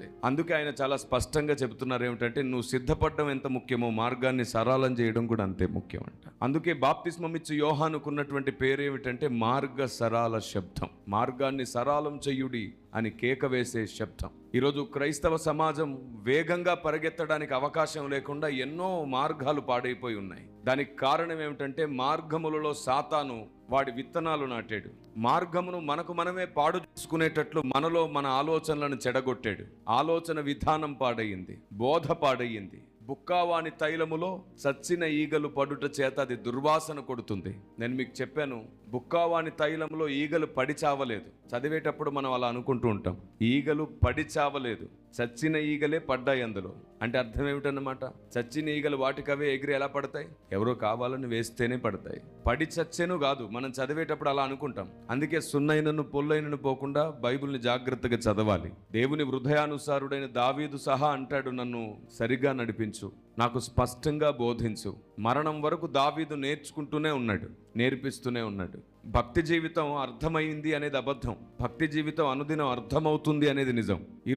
చేయాలి అందుకే ఆయన చాలా స్పష్టంగా చెబుతున్నారు ఏమిటంటే నువ్వు సిద్ధపడడం ఎంత ముఖ్యమో మార్గాన్ని సరళం చేయడం కూడా అంతే ముఖ్యం అంట అందుకే బాప్తిస్మం ఇచ్చి యోహానుకున్నటువంటి పేరు ఏమిటంటే మార్గ సరాల శబ్దం. మార్గాన్ని సరాలం చెయ్యుడి అని కేక వేసే శబ్దం. ఈరోజు క్రైస్తవ సమాజం వేగంగా పరిగెత్తడానికి అవకాశం లేకుండా ఎన్నో మార్గాలు పాడైపోయి ఉన్నాయి. దానికి కారణం ఏమిటంటే మార్గములలో సాతాను వాడి విత్తనాలు నాటాడు. మార్గమును మనకు మనమే పాడు చేసుకునేటట్లు మనలో మన ఆలోచనలను చెడగొట్టాడు. ఆలోచన విధానం పాడయింది బోధ పాడయింది బుక్కావాని తైలములో చచ్చిన ఈగలు పడుట చేత అది దుర్వాసన కొడుతుంది. నేను మీకు చెప్పాను బుక్కావాని తైలంలో ఈగలు పడి చావలేదు. చదివేటప్పుడు మనం అలా అనుకుంటూ ఉంటాం. ఈగలు పడి చావలేదు. చచ్చిన ఈగలే పడ్డాయి అందులో. అంటే అర్థం ఏమిటన్నమాట? చచ్చిన ఈగలు వాటికవే ఎగిరి ఎలా పడతాయి? ఎవరో కావాలని వేస్తేనే పడతాయి. పడి చచ్చేను కాదు మనం చదివేటప్పుడు అలా అనుకుంటాం. అందుకే సున్నైనను పొల్లైనను పోకుండా బైబిల్ని జాగ్రత్తగా చదవాలి. దేవుని హృదయానుసారుడైన దావీదు సహా అంటాడు నన్ను సరిగ్గా నడిపించు. నాకు స్పష్టంగా బోధించు. మరణం వరకు దావీదు నేర్చుకుంటూనే ఉన్నాడు నేర్పిస్తూనే ఉన్నాడు. భక్తి జీవితం అర్థమైంది అనేది అబద్ధం. భక్తి జీవితం అనుదినం అర్థమవుతుంది అనేది నిజం.